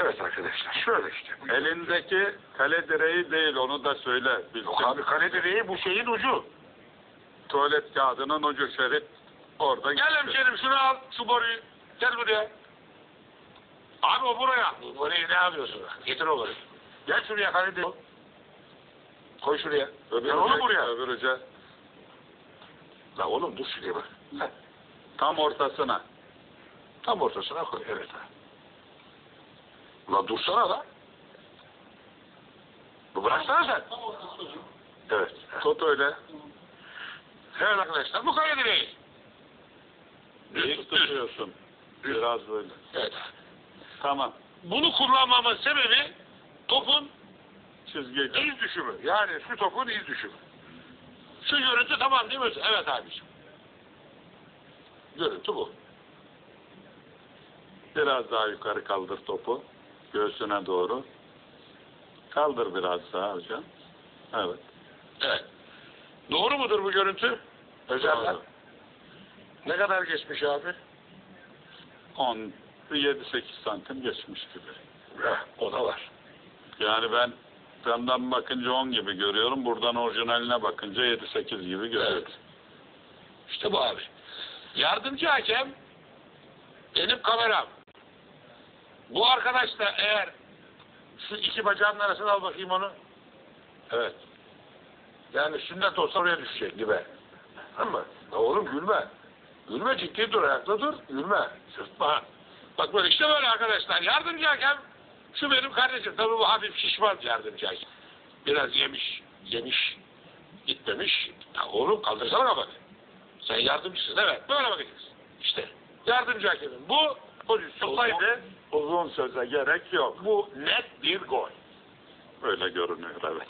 Evet arkadaşlar şöyle işte. Elindeki kale direği değil onu da söyle. Yok abi kale direği bu şeyin ucu. Tuvalet kağıdının ucu şerit. Oradan Gel gidiyor. hemşerim şunu al şu boruyu. Gel buraya. Abi o buraya. Bu boruyu ne yapıyorsun? Getir o boruyu. Gel şuraya kale direği. Koy şuraya. Öbür Gel onu uca- buraya. Öbür uca. La oğlum dur şuraya bak. Heh, Tam ortasına. Tam ortasına koy. Evet ha. La dursana la. Bu bıraksana sen. Evet. Tut öyle. Evet arkadaşlar bu kale direği. İyi tutuyorsun. Biraz böyle. Evet. Tamam. Bunu kullanmamın sebebi topun Çizgi. İz düşümü. Yani şu topun iz düşümü. şu görüntü tamam değil mi? Evet abiciğim. Görüntü bu. Biraz daha yukarı kaldır topu. Göğsüne doğru. Kaldır biraz daha hocam. Evet. Evet. Doğru mudur bu görüntü? Özeller. Doğru. Ne kadar geçmiş abi? 10 7-8 santim geçmiş gibi. Heh, o da var. Yani ben camdan bakınca 10 gibi görüyorum. Buradan orijinaline bakınca 7-8 gibi görüyorum. Evet. İşte bu abi. Yardımcı hakem benim kameram. Bu arkadaş da eğer Şu iki bacağının arasına al bakayım onu. Evet. Yani sünnet olsa oraya düşecek gibi. Ama oğlum gülme. Gülme ciddi dur ayakta dur. Gülme. sırtma. Bak böyle işte böyle arkadaşlar. Yardımcı hakem şu benim kardeşim. Tabii bu hafif şişman yardımcı hakem. Biraz yemiş, yemiş, gitmemiş. Ya oğlum kaldırsana kafanı. Sen yardımcısın evet. Böyle bakacağız. İşte yardımcı hakemim. Bu pozisyondaydı. Uzun söze gerek yok. Bu net bir gol. Öyle görünüyor evet.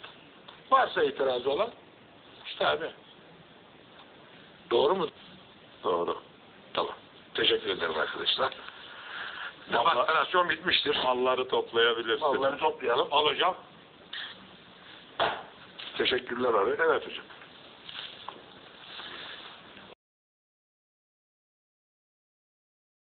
Varsa itirazı olan İşte abi. doğru mu? Doğru. Tamam. Teşekkür ederim arkadaşlar. Demonstrasyon bitmiştir. Malları toplayabilirsin. Malları toplayalım. Alacağım. Teşekkürler abi. Evet hocam.